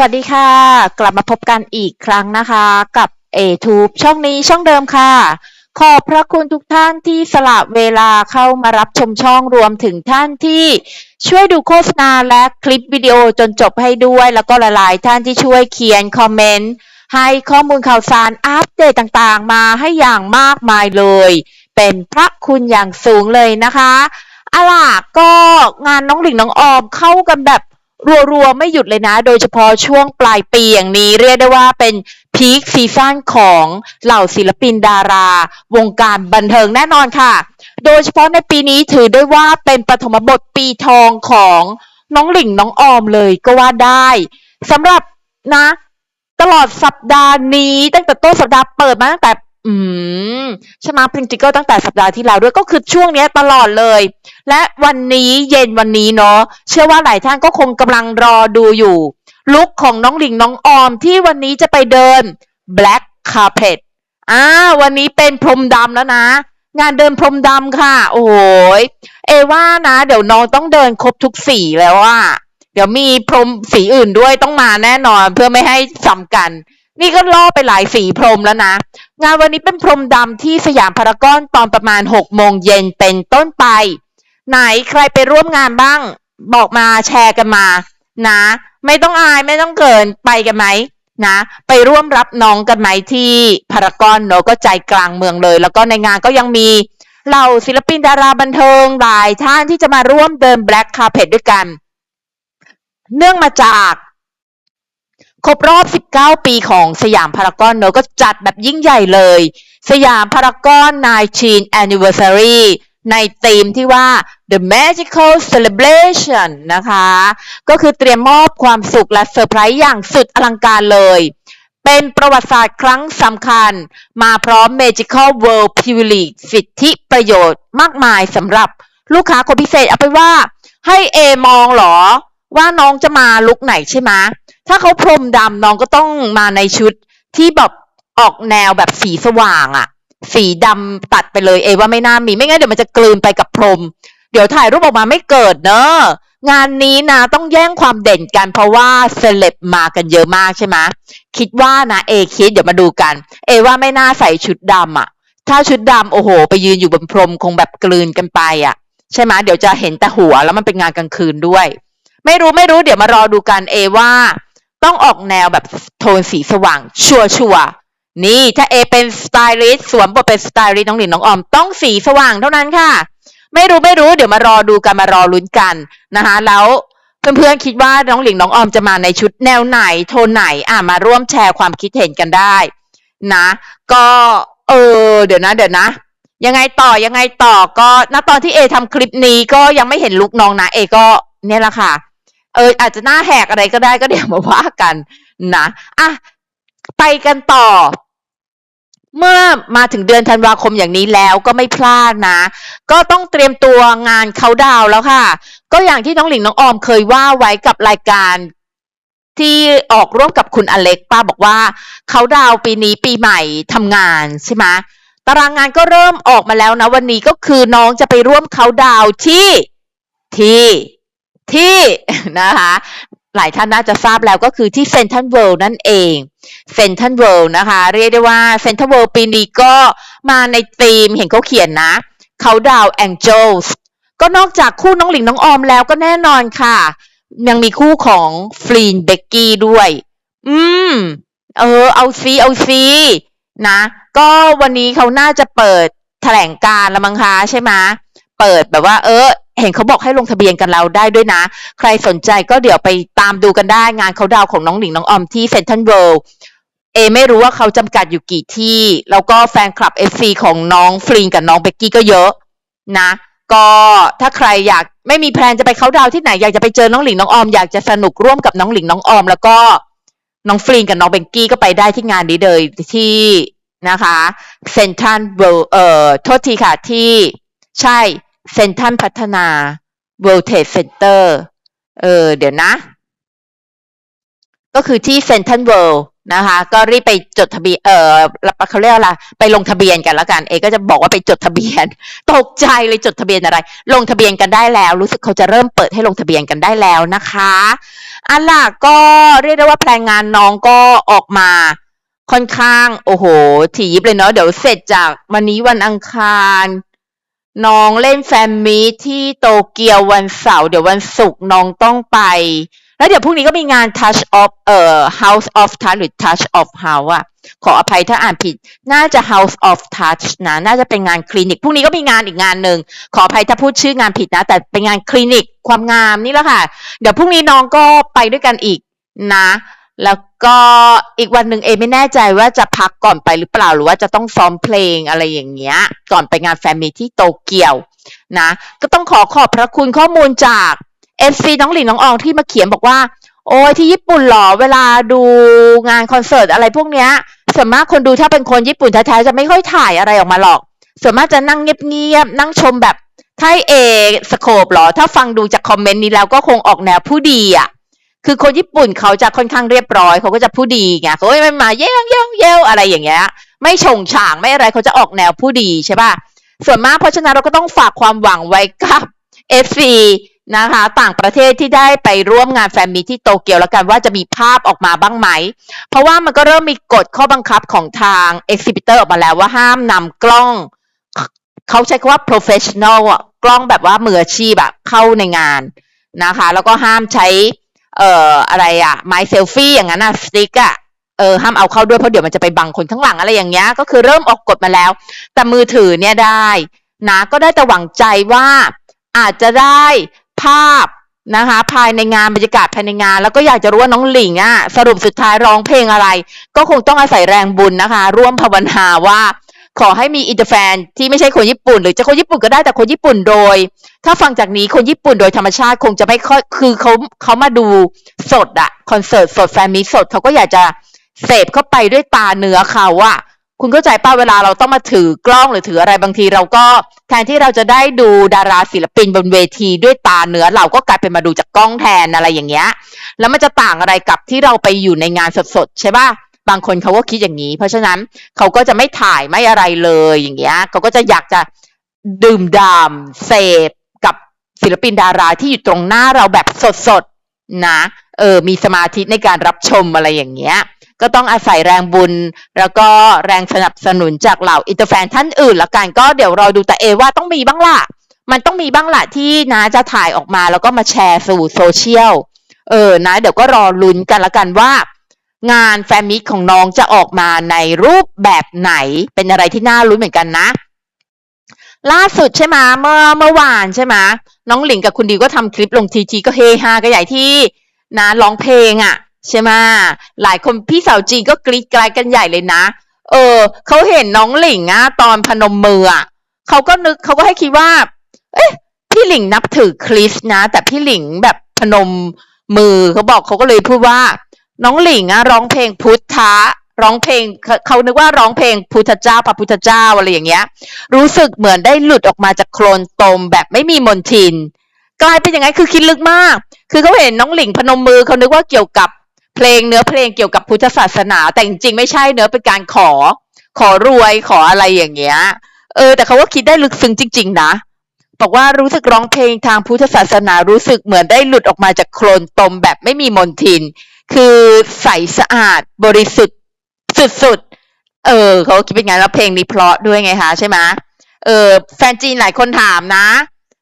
สวัสดีค่ะ กลับมาพบกันอีกครั้งนะคะ กับ a t u b e ช่องนี้ช่องเดิมค่ะ ขอบพระคุณทุกท่านที่สละเวลาเข้ามารับชมช่องรวมถึงท่านที่ช่วยดูโฆษณาและคลิปวิดีโอจนจบให้ด้วย แล้วก็หลายๆท่านที่ช่วยเขียนคอมเมนต์ให้ข้อมูลข่าวสารอัปเดตต่างๆ มาให้อย่างมากมายเลย เป็นพระคุณอย่างสูงเลยนะคะอะล่ะก็งานน้องหลิงน้องออมเข้ากันแบบ รัวๆ ไม่หยุดเลยนะ โดยเฉพาะช่วงปลายปีอย่างนี้เรียกได้ว่าเป็นพีคซีซั่นของเหล่าศิลปินดารา วงการบันเทิงแน่นอนค่ะ โดยเฉพาะในปีนี้ถือได้ว่าเป็นปฐมบทปีทองของน้องหลิงน้องออมเลยก็ว่าได้สำหรับนะ ตลอดสัปดาห์นี้ตั้งแต่ต้นสัปดาห์เปิดมาตั้งแต่ อืมใช่ไหมจริงๆก็ตั้งแต่สัปดาห์ที่แล้วด้วยก็คือช่วงเนี้ยตลอดเลย และวันนี้เย็นวันนี้เนาะเชื่อว่าหลายท่านก็คงกำลังรอดูอยู่ ลุคของน้องหลิงน้องออมที่วันนี้จะไปเดิน Black Carpet อ่าวันนี้เป็นพรมดำแล้วนะ งานเดินพรมดำค่ะ โอ้โหยเอว่านะ เดี๋ยวน้องต้องเดินครบทุกสีแล้วอะเดี๋ยวมีพรมสีอื่นด้วยต้องมาแน่นอนเพื่อไม่ให้ซ้ำกัน นี่ก็ล่อไปหลายสีพรมแล้วนะ งานวันนี้เป็นพรมดำที่สยามพารากอนตอนประมาณ6โมงเย็นเป็นต้นไป ไหนใครไปร่วมงานบ้าง บอกมาแชร์กันมา นะ ไม่ต้องอายไม่ต้องเกินไปกันไหมนะ ไปร่วมรับน้องกันไหมที่พารากอนเนอะก็ใจกลางเมืองเลย แล้วก็ในงานก็ยังมีเหล่าศิลปินดาราบันเทิงหลายท่านที่จะมาร่วมเดิน Black Carpet ด้วยกัน เนื่องมาจาก ครบรอบ 19 ปีของสยามพารากอนเนอะก็จัดแบบยิ่งใหญ่เลย สยามพารากอน 19 Anniversary ในธีมที่ว่า The Magical Celebration นะคะ ก็คือเตรียมมอบความสุขและเซอร์ไพรส์อย่างสุดอลังการเลย เป็นประวัติศาสตร์ครั้งสำคัญ มาพร้อม Magical World Privilege สิทธิประโยชน์มากมายสำหรับลูกค้าคนพิเศษเอาไปว่า ให้เอมองเหรอ ว่าน้องจะมาลุกไหนใช่ไหม ถ้าเขาพรมดำน้องก็ต้องมาในชุดที่แบบออกแนวแบบสีสว่างอะสีดำตัดไปเลยเอว่าไม่น่ามีไม่งั้นเดี๋ยวมันจะกลืนไปกับพรม เดี๋ยวถ่ายรูปออกมาไม่เกิดเนอะงานนี้นะต้องแย่งความเด่นกันเพราะว่าเซเลบมากันเยอะมากใช่ไหมคิดว่านะเอคิดเดี๋ยวมาดูกัน เอว่าไม่น่าใส่ชุดดำอะถ้าชุดดำโอ้โห ไปยืนอยู่บนพรมคงแบบกลืนกันไปอะใช่ไหมเดี๋ยวจะเห็นแต่หัวแล้วมันเป็นงานกลางคืนด้วย ไม่รู้ไม่รู้เดี๋ยวมารอดูกันเอว่า ต้องออกแนวแบบโทนสีสว่าง ชัวชัวร์ๆนี่ถ้าเอเป็นสไตลิสต์สวมบทเป็นสไตลิสต์น้องหลินน้องออมต้องสีสว่างเท่านั้นค่ะ ไม่รู้ไม่รู้เดี๋ยวมารอดูกันมารอลุ้นกันนะคะแล้วเพื่อนๆคิดว่าน้องหลิงน้องออมจะมาในชุดแนวไหนโทนไหนอะมาร่วมแชร์ความคิดเห็นกันได้ นะ ก็เออเดี๋ยวนะ เดี๋ยวนะ ยังไงต่อยังไงต่อก็ณตอนที่เอทำคลิปนี้ก็ยังไม่เห็นลุกน้องนะเอก็เนี่ยแหละค่ะ เอออาจจะหน้าแหกอะไรก็ได้ก็เดี๋ยวมาว่ากันนะอะไปกันต่อ เมื่อมาถึงเดือนธันวาคมอย่างนี้แล้วก็ไม่พลาดนะ ก็ต้องเตรียมตัวงานเขาดาวแล้วค่ะ ก็อย่างที่น้องหลิงน้องออมเคยว่าไว้กับรายการที่ออกร่วมกับคุณอเล็กป้าบอกว่าเขาดาวปีนี้ปีใหม่ทำงานใช่ไหมตารางงานก็เริ่มออกมาแล้วนะวันนี้ก็คือน้องจะไปร่วมเขาดาวที่ที่ ที่นะคะหลายท่านน่าจะทราบแล้วก็คือที่เซนทันเวิลด์นั่นเองเซนทันเวิลด์นะคะ เรียกได้ว่าเซนทันเวิลด์ปีนี้ก็มาในธีมเห็นเขาเขียนนะเขาดาวแองเจลส์ก็นอกจากคู่น้องหลิงน้องออมแล้วก็แน่นอนค่ะ ยังมีคู่ของฟลีนเบกกี้ด้วย อืม เออ เอาซีเอาซีนะ ก็วันนี้เขาน่าจะเปิดแถลงการละมั้งคะใช่ไหมเปิดแบบว่า เออ เห็นเขาบอกให้ลงทะเบียนกันเราได้ด้วยนะ ใครสนใจก็เดี๋ยวไปตามดูกันได้งานเขาดาวของน้องหลิงน้องออมที่เซนทันเวิลด์เอไม่รู้ว่าเขาจำกัดอยู่กี่ที่ แล้วก็แฟนคลับเอฟซีของน้องฟรีนกับน้องเบกกี้ก็เยอะนะ ก็ถ้าใครอยากไม่มีแพลนจะไปเขาดาวที่ไหนอยากจะไปเจอน้องหลิงน้องออมอยากจะสนุกร่วมกับน้องหลิงน้องออม แล้วก็น้องฟรีนกับน้องเบกกี้ก็ไปได้ที่งานนี้เลยที่นะคะเซนทันเวิลด์เอ่อโทษทีค่ะที่ใช่ เซนทันพัฒนา World Trade Center เออเดี๋ยวนะ ก็คือที่เซนทรัลเวิลด์นะคะ ก็รีบไปจดทะเบียนเออเขาเรียกอะไรไปลงทะเบียนกันแล้วกัน เอก็จะบอกว่าไปจดทะเบียน ตกใจเลยจดทะเบียนอะไร ลงทะเบียนกันได้แล้ว รู้สึกเขาจะเริ่มเปิดให้ลงทะเบียนกันได้แล้วนะคะอันล่ะก็เรียกได้ว่าแพลนงานน้องก็ออกมาค่อนข้าง โอ้โห ถีบเลยเนาะเดี๋ยวเสร็จจากวันนี้วันอังคาร น้องเล่นแฟนมีตที่โตเกียววันเสาร์เดี๋ยววันศุกร์น้องต้องไป แล้วเดี๋ยวพรุ่งนี้ก็มีงาน Touch of เอ่อ House of Touch หรือ Touch of House อะขออภัยถ้าอ่านผิด น่าจะ House of Touch นะ น่าจะเป็นงานคลินิก พรุ่งนี้ก็มีงานอีกงานหนึ่ง ขออภัยถ้าพูดชื่องานผิดนะ แต่เป็นงานคลินิกความงามนี่แหละค่ะ เดี๋ยวพรุ่งนี้น้องก็ไปด้วยกันอีกนะ แล้วก็อีกวันหนึ่งเอไม่แน่ใจว่าจะพักก่อนไปหรือเปล่าหรือว่าจะต้องซ้อมเพลงอะไรอย่างเงี้ย ก่อนไปงานแฟมิลี่ที่โตเกียวนะ ก็ต้องขอขอบพระคุณข้อมูลจากเอฟซีน้องหลินน้องอองที่มาเขียนบอกว่า โอ้ยที่ญี่ปุ่นเหรอเวลาดูงานคอนเสิร์ตอะไรพวกเนี้ยส่วนมากคนดูถ้าเป็นคนญี่ปุ่นแท้ๆจะไม่ค่อยถ่ายอะไรออกมาหรอก ส่วนมากจะนั่งเงียบๆนั่งชมแบบถ้าเอสโคปหรอ ถ้าฟังดูจากคอมเมนต์นี้แล้วก็คงออกแนวผู้ดีอะ คือคนญี่ปุ่นเขาจะค่อนข้างเรียบร้อยเขาก็จะผู้ดีไงเขาไม่มาเย้งเย้งเย้งอะไรอย่างเงี้ย ไม่ชงฉางไม่อะไรเขาจะออกแนวผู้ดีใช่ป่ะส่วนมากเพราะฉะนั้นเราก็ต้องฝากความหวังไว้กับ FC นะคะต่างประเทศที่ได้ไปร่วมงานแฟนมีตที่โตเกียวแล้วกันว่าจะมีภาพออกมาบ้างไหม เพราะว่ามันก็เริ่มมีกฎข้อบังคับของทาง exhibitor อร์ออกมาแล้วว่าห้ามนำกล้อง เขาใช้คำว่า professional กล้องแบบว่ามืออาชีพอะเข้าในงานนะคะ แล้วก็ห้ามใช้ เอ่ออะไรอะไม้เซลฟี่อย่างนั้นอะสติ๊กอะเออห้ามเอาเข้าด้วยเพราะเดี๋ยวมันจะไปบังคนข้างหลังอะไรอย่างเงี้ยก็คือเริ่มออกกฎมาแล้ว แต่มือถือเนี่ยได้ นะก็ได้แต่หวังใจว่าอาจจะได้ภาพนะคะ ภายในงานบรรยากาศภายในงาน แล้วก็อยากจะรู้ว่าน้องหลิงอะสรุปสุดท้ายร้องเพลงอะไร ก็คงต้องอาศัยแรงบุญนะคะ ร่วมภาวนาว่า ขอให้มีอินเตอร์แฟนที่ไม่ใช่คนญี่ปุ่น หรือจะคนญี่ปุ่นก็ได้แต่คนญี่ปุ่นโดย ถ้าฟังจากนี้คนญี่ปุ่นโดยธรรมชาติคงจะไม่ค่อยคือเขาเขามาดูสดอะคอนเสิร์ตสดแฟนมีสดเขาก็อยากจะเสพเข้าไปด้วยตาเนื้อเขาอะคุณเข้าใจป้าเวลาเราต้องมาถือกล้องหรือถืออะไรบางทีเราก็แทนที่เราจะได้ดูดาราศิลปินบนเวทีด้วยตาเนื้อเราก็กลายเป็นมาดูจากกล้องแทนอะไรอย่างเงี้ย แล้วมันจะต่างอะไรกับที่เราไปอยู่ในงานสดๆใช่ป่ะ บางคนเขาก็คิดอย่างนี้ เพราะฉะนั้นเขาก็จะไม่ถ่ายไม่อะไรเลยอย่างเงี้ยเขาก็จะอยากจะดื่มด่ำเสพกับศิลปินดาราที่อยู่ตรงหน้าเราแบบสดๆนะเออมีสมาธิในการรับชมอะไรอย่างเงี้ยก็ต้องอาศัยแรงบุญ แล้วก็แรงสนับสนุนจากเหล่าอินเตอร์แฟนท่านอื่นละกันก็เดี๋ยวรอดูแต่เอว่าต้องมีบ้างล่ะ มันต้องมีบ้างล่ะที่นะจะถ่ายออกมาแล้วก็มาแชร์สู่โซเชียลเออนะเดี๋ยวก็รอลุ้นกันละกันว่า งานแฟมิตของน้องจะออกมาในรูปแบบไหนเป็นอะไรที่น่าลุ้เหมือนกันนะ ล่าสุดใช่ไหมเมื่อเมื่อวานใช่ไหมน้องหลิงกับคุณดิวก็ทำคลิปลงทีทีก็เฮฮากันใหญ่ที่นะร้องเพลงอะ่ะ ใช่ไหมหลายคนพี่สาวจีนก็กรี๊ดกรายกันใหญ่เลยนะ เออเขาเห็นน้องหลิงอะตอนพนมมืออะเขาก็นึกเขาก็ให้คิดว่า เอ๊ะพี่หลิงนับถือคริสนะ แต่พี่หลิงแบบพนมมือเขาบอกเขาก็เลยพูดว่า น้องหลิงอะร้องเพลงพุทธะร้องเพลงเขาเขานึกว่าร้องเพลงพุทธเจ้าพระพุทธเจ้าอะไรอย่างเงี้ย รู้สึกเหมือนได้หลุดออกมาจากโคลนตมแบบไม่มีมนทิน กลายเป็นอย่างไงคือคิดลึกมาก คือเขาเห็นน้องหลิงพนมมือเขานึกว่าเกี่ยวกับเพลงเนื้อเพลงเกี่ยวกับพุทธศาสนา แต่จริงๆไม่ใช่เนื้อเป็นการขอ ขอรวยขออะไรอย่างเงี้ย เออ แต่เขาก็คิดได้ลึกซึ้งจริง ๆ นะ บอกว่ารู้สึกร้องเพลงทางพุทธศาสนารู้สึกเหมือนได้หลุดออกมาจากโคลนตมแบบไม่มีมนทิน คือใสสะอาดบริสุทธิ์สุดๆ เออเขาคิดเป็นไงแล้วเพลงนี้เพราะด้วยไงคะใช่ไหมเออแฟนจีนหลายคนถามนะ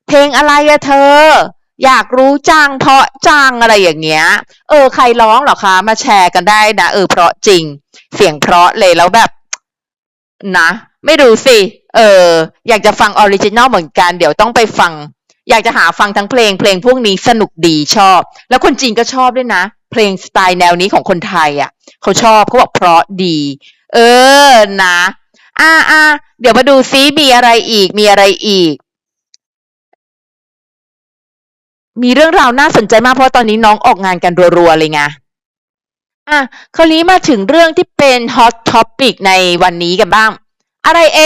เพลงอะไรอะเธอ อยากรู้จังเพราะจังอะไรอย่างเงี้ย เออ ใครร้องเหรอคะ มาแชร์กันได้นะ เออเพราะจริง เสียงเพราะเลยแล้วแบบ นะ ไม่รู้สิ เออ อยากจะฟังออริจินอลเหมือนกัน เดี๋ยวต้องไปฟัง อยากจะหาฟังทั้งเพลง เพลงพวกนี้สนุกดีชอบ แล้วคนจีนก็ชอบด้วยนะ เพลงสไตล์แนวนี้ของคนไทยอะ เขาชอบเขาบอกเพราะดี เออ นะ อ่าอ่าเดี๋ยวมาดูซิมีอะไรอีก มีอะไรอีก มีเรื่องราวน่าสนใจมากเพราะตอนนี้น้องออกงานกันรัวๆเลยไง อะคราวนี้มาถึงเรื่องที่เป็นฮอตท็อปิกในวันนี้กันบ้าง อะไรเอ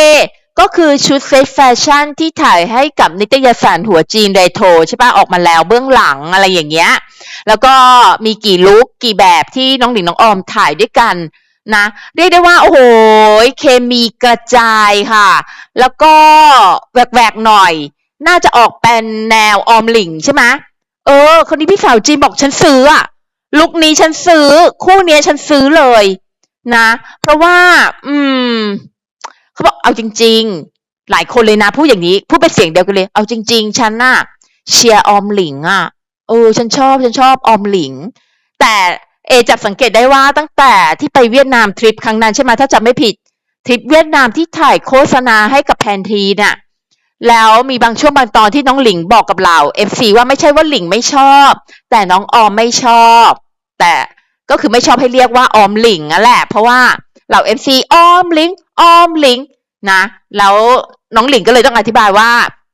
ก็ก็คือชุดเซตแฟชั่นที่ถ่ายให้กับนิตยสารหัวจีนเรโทรใช่ปะออกมาแล้วเบื้องหลังอะไรอย่างเงี้ย แล้วก็มีกี่ลุคกี่แบบที่น้องหลิงน้องออมถ่ายด้วยกันนะ เรียกได้ว่า โอ้โห เคมีกระจายค่ะ แล้วก็แหวกๆหน่อย น่าจะออกเป็นแนวออมหลิงใช่ไหมเออ คนนี้พี่สาวจีนบอกฉันซื้ออะ ลุคนี้ฉันซื้อ คู่เนี้ยฉันซื้อเลยนะ เพราะว่า อืมเขาบอกเอาจริง ๆ หลายคนเลยนะพูดอย่างนี้พูดเป็นเสียงเดียวกันเลย เอาจริง ๆ ฉันน่ะเชียร์ออมหลิงอะเออฉันชอบฉันชอบออมหลิง แต่เอจับสังเกตได้ว่าตั้งแต่ที่ไปเวียดนามทริปครั้งนั้นใช่ไหมถ้าจำไม่ผิดทริปเวียดนามที่ถ่ายโฆษณาให้กับแพนทีน่ะ แล้วมีบางช่วงบางตอนที่น้องหลิงบอกกับเราเอฟซีว่าไม่ใช่ว่าหลิงไม่ชอบ แต่น้องออมไม่ชอบ แต่ก็คือไม่ชอบให้เรียกว่าออมหลิงนั่นแหละ เพราะว่าเหล่าเอฟซีออมหลิงออมหลิงนะแล้วน้องหลิงก็เลยต้องอธิบายว่า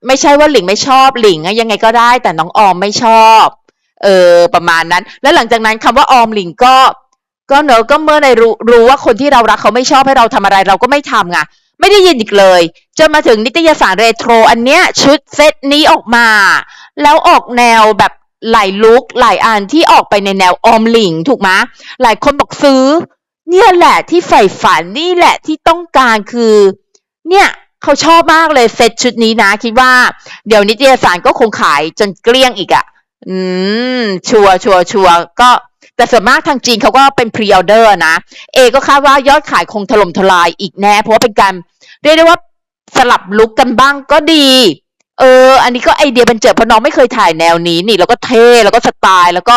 ไม่ใช่ว่าหลิงไม่ชอบหลิงยังไงก็ได้ แต่น้องออมไม่ชอบเออประมาณนั้น แล้วหลังจากนั้นคำว่าออมหลิงก็ก็เนอะก็เมื่อในรู้รู้ว่าคนที่เรารักเขาไม่ชอบให้เราทำอะไร เราก็ไม่ทำไง ไม่ได้ยินอีกเลย จนมาถึงนิตยสารเรโทร อันเนี้ยชุดเซตนี้ออกมา แล้วออกแนวแบบหลายลุคหลายอันที่ออกไปในแนวออมหลิงถูกไหมหลายคนบอกซื้อ เนี่ยแหละที่ใฝ่ฝันนี่แหละที่ต้องการคือ เนี่ยเขาชอบมากเลยเซตชุดนี้นะ คิดว่าเดี๋ยวนิตยสารก็คงขายจนเกลี้ยงอีกอะ่ะ อืม ชัวชัวชัวก็ แต่ส่วนมากทางจีนเขาก็เป็นพรีออเดอร์นะ เอก็คาดว่ายอดขายคงถล่มทลายอีกแน่ เพราะว่าเป็นการเรียกได้ว่าสลับลุกกันบ้างก็ดี เออ อันนี้ก็ไอเดียบันเจิดเพราะน้องไม่เคยถ่ายแนวนี้นี่ แล้วก็เท่แล้วก็สไตล์ แล้วก็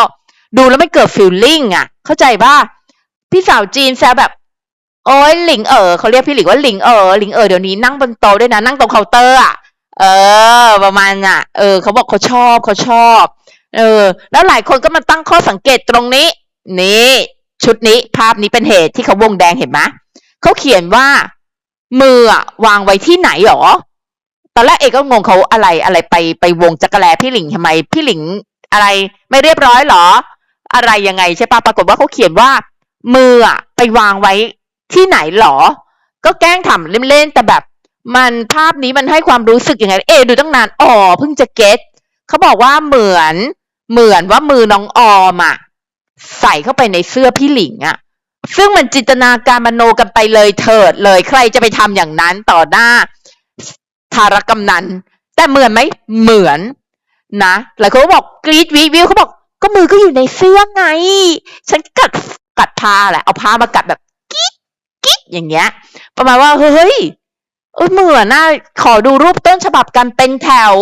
ดูแล้วไม่เกิดฟีลลิ่งอะ เข้าใจป่ะพี่สาวจีนแซวแบบ โอ้ยหลิงเอ๋อเขาเรียกพี่หลิงว่าหลิงเอ๋อหลิงเอ๋อเดี๋ยวนี้นั่งบนโต๊ะด้วยนะนั่งตรงเคาน์เตอร์อะเออ ประมาณน่ะ เออเขาบอกเขาชอบเขาชอบ เออ แล้วหลายคนก็มาตั้งข้อสังเกตตรงนี้ นี่ชุดนี้ภาพนี้เป็นเหตุที่เขาวงแดงเห็นไหมเขาเขียนว่า มืออะวางไว้ที่ไหนหรอ ตอนแรกเอกก็งงเขาอะไรอะไรไปไปวงจักรแลพี่หลิงทำไม พี่หลิงอะไรไม่เรียบร้อยหรอ อะไรยังไงใช่ปะปรากฏว่าเขาเขียนว่า มืออะไปวางไว้ที่ไหนหรอ ก็แกล้งทำเล่นๆแต่แบบ มันภาพนี้มันให้ความรู้สึกยังไง เอดูตั้งนานอ๋อเพิ่งจะเก็ตเขาบอกว่าเหมือน เหมือนว่ามือน้องออมอะใส่เข้าไปในเสื้อพี่หลิงอะซึ่งมันจินตนาการมโนกันไปเลยเถิดเลยใครจะไปทำอย่างนั้นต่อหน้าทารกำนันแต่เหมือนไหมเหมือนนะหลายคนก็บอกกรีดวิวิวเขาบอกก็มือก็อยู่ในเสื้อไง ฉันกัดกัดผ้าแหละเอาผ้ามากัดแบบกิ๊กกิ๊กอย่างเงี้ย ประมาณว่าเฮ้ยเออเหมือนนะขอดูรูปต้นฉบับกันเป็นแถว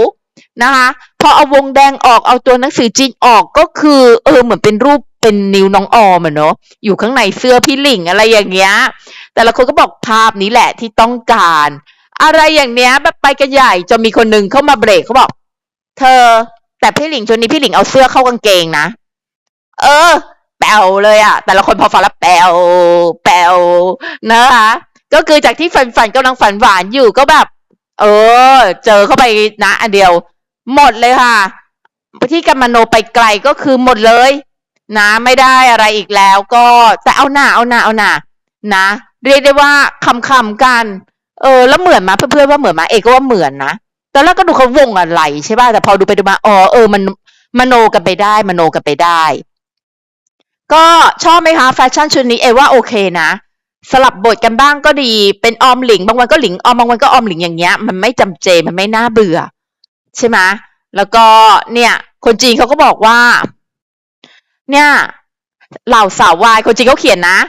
นะคะ พอเอาวงแดงออกเอาตัวหนังสือจีนออกก็คือ เออเหมือนเป็นรูปเป็นนิ้วน้องออมอะเนาะอยู่ข้างในเสื้อพี่หลิงอะไรอย่างเงี้ย แต่ละคนก็บอกภาพนี้แหละที่ต้องการ อะไรอย่างเนี้ยแบบไปกันใหญ่จนมีคนหนึ่งเข้ามาเบรกเขาบอก เธอ แต่พี่หลิงชนนี้พี่หลิงเอาเสื้อเข้ากางเกงนะ เออ แปลวเลยอะแต่ละคนพอฟังแล้วแปลวแปลวนะคะก็คือจากที่ฝันฝันกำลังฝันหวานอยู่ก็แบบ เออ เจอเข้าไปนะ อันเดียว หมดเลยค่ะที่กัมมโนไปไกลก็คือหมดเลย นะ ไม่ได้อะไรอีกแล้ว ก็แต่เอาหน้าเอาหน้าเอาหน้านะเรียกได้ว่าคำคำกัน เออ แล้วเหมือนมาเพื่อนๆว่าเหมือนมาเอกก็ว่าเหมือนนะตอนแรกก็ดูเขาวงอะไรใช่ป่ะแต่พอดูไปดูมาอ๋อเออมันมโนกันไปได้ มโนกันไปได้ ก็ชอบไหมคะแฟชั่นชุดนี้เอว่าโอเคนะสลับบทกันบ้างก็ดีเป็นออมหลิง บางวันก็หลิงออมบางวันก็ออมหลิงอย่างเงี้ย มันไม่จำเจมันไม่น่าเบื่อ ใช่ไหมแล้วก็เนี่ย คนจีนเขาก็บอกว่า เนี่ยเหล่าสาววายคนจีนเขาเขียนนะ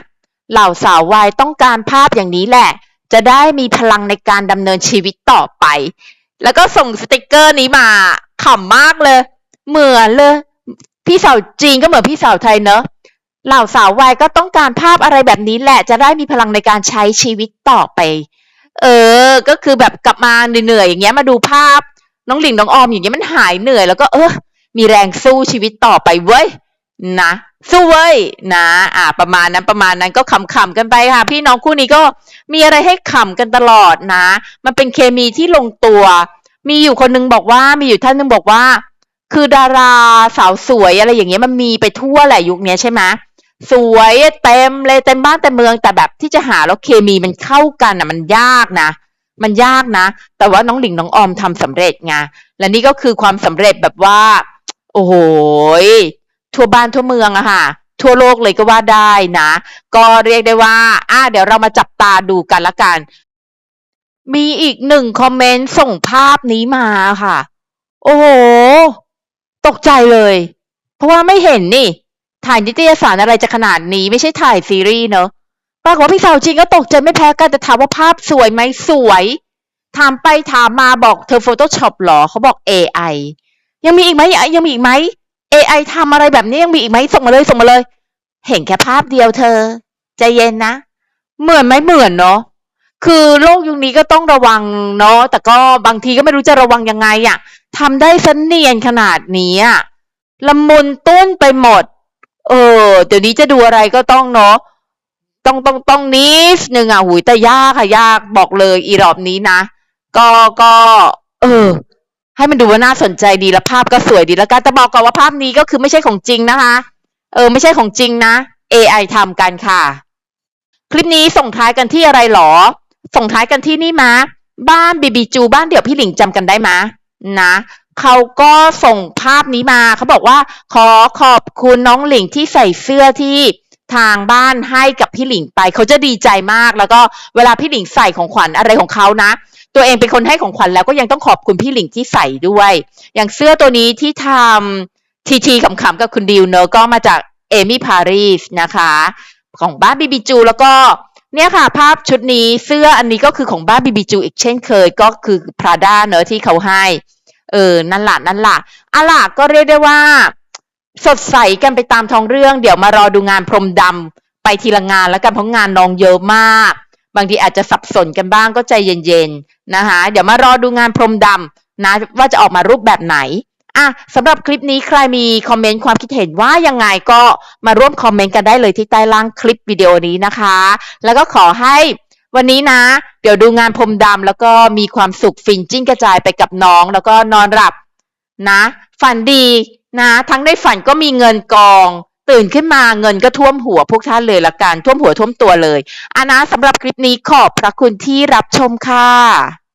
เหล่าสาววายต้องการภาพอย่างนี้แหละ จะได้มีพลังในการดำเนินชีวิตต่อไป แล้วก็ส่งสติกเกอร์นี้มาขำมากเลย เหมือนเลย พี่สาวจีนก็เหมือนพี่สาวไทยเนอะเหล่าสาววายก็ต้องการภาพอะไรแบบนี้แหละ จะได้มีพลังในการใช้ชีวิตต่อไป เออ ก็คือแบบกลับมาเหนื่อยๆอย่างเงี้ยมาดูภาพ น้องหลิงน้องออมอย่างเงี้ยมันหายเหนื่อย แล้วก็เออมีแรงสู้ชีวิตต่อไปเว้ยนะสู้เว้ยนะอ่าประมาณนั้นประมาณนั้นก็ขำๆกันไปค่ะ พี่น้องคู่นี้ก็มีอะไรให้ขำกันตลอดนะ มันเป็นเคมีที่ลงตัว มีอยู่คนนึงบอกว่ามีอยู่ท่านนึงบอกว่า คือดาราสาวสวยอะไรอย่างเงี้ยมันมีไปทั่วแหละยุคนี้ใช่ไหมสวยเต็มเลยเต็มบ้านเต็มเมืองแต่แบบที่จะหาแล้วเคมีมันเข้ากันอะมันยากนะ มันยากนะ แต่ว่าน้องหลิงน้องออมทำสำเร็จไงและนี่ก็คือความสำเร็จแบบว่า โอ้โหทั่วบ้านทั่วเมืองอะค่ะ ทั่วโลกเลยก็ว่าได้นะ ก็เรียกได้ว่า อ่าเดี๋ยวเรามาจับตาดูกันละกัน มีอีกหนึ่งคอมเมนต์ส่งภาพนี้มาค่ะ โอ้โห ตกใจเลย เพราะว่าไม่เห็นนี่ ถ่ายนิตยสารอะไรจะขนาดนี้ไม่ใช่ถ่ายซีรีส์เนอะ รากฏว่าพี่สาวจริงก็ตกใจไม่แพ้กันแต่ถามว่าภาพสวยไหมสวย ถามไปถามมาบอกเธอ Photoshop หรอเขาบอก AI ยังมีอีกไหมยังมีอีกไหม AI ทำอะไรแบบนี้ยังมีอีกไหมส่งมาเลยส่งมาเลย เห็นแค่ภาพเดียวเธอใจเย็นนะ เหมือนไหมเหมือนเนาะคือโลกยุคนี้ก็ต้องระวังเนาะแต่ก็บางทีก็ไม่รู้จะระวังยังไงอะ่ะทำได้สนเนียนขนาดนี้อะละมุนตุ้นไปหมด เออ เดี๋ยวนี้จะดูอะไรก็ต้องเนาะ ต้องต้องต้องนิดนึงอะหุยแต่ยากค่ะยากบอกเลยอีรอบนี้นะ ก็ก็ เออ ให้มันดูว่าน่าสนใจดีแล้วภาพก็สวยดีแล้วกันแต่บอกก่อนว่าภาพนี้ก็คือไม่ใช่ของจริงนะคะ เออ ไม่ใช่ของจริงนะ AI ทำกันค่ะ คลิปนี้ส่งท้ายกันที่อะไรหรอ ส่งท้ายกันที่นี่มะบ้านบีบีจู บ้านเดี่ยวพี่หลิงจำกันได้มะนะเขาก็ส่งภาพนี้มาเขาบอกว่า ขอขอบคุณน้องหลิงที่ใส่เสื้อที่ ทางบ้านให้กับพี่หลิงไปเขาจะดีใจมาก แล้วก็เวลาพี่หลิงใส่ของขวัญอะไรของเขานะ ตัวเองเป็นคนให้ของขวัญแล้วก็ยังต้องขอบคุณพี่หลิงที่ใส่ด้วย อย่างเสื้อตัวนี้ที่ทำทีทีขำๆกับคุณดิวเนอะก็มาจากเอมี่พารีสนะคะ ของบ้านบีบีจูแล้วก็เนี่ยค่ะ ภาพชุดนี้เสื้ออันนี้ก็คือของบ้านบีบีจูอีกเช่นเคยก็คือพราด้าเนอะที่เขาให้ เออนั่นละนั่นละอะล่ะก็เรียกได้ว่า สดใสกันไปตามท้องเรื่อง เดี๋ยวมารอดูงานพรมดำไปทีละงานแล้วกันเพราะงานน้องเยอะมาก บางทีอาจจะสับสนกันบ้างก็ใจเย็นๆนะคะเดี๋ยวมารอดูงานพรมดำนะว่าจะออกมารูปแบบไหนอะสำหรับคลิปนี้ใครมีคอมเมนต์ความคิดเห็นว่ายังไงก็มาร่วมคอมเมนต์กันได้เลยที่ใต้ล่างคลิปวิดีโอนี้นะคะ แล้วก็ขอให้วันนี้นะ เดี๋ยวดูงานพรมดำแล้วก็มีความสุขฟินจิ้งกระจายไปกับน้อง แล้วก็นอนหลับนะ ฝันดี นะทั้งในฝันก็มีเงินกอง ตื่นขึ้นมาเงินก็ท่วมหัวพวกท่านเลยละกันท่วมหัวท่วมตัวเลยอานะสำหรับคลิปนี้ขอบพระคุณที่รับชมค่ะ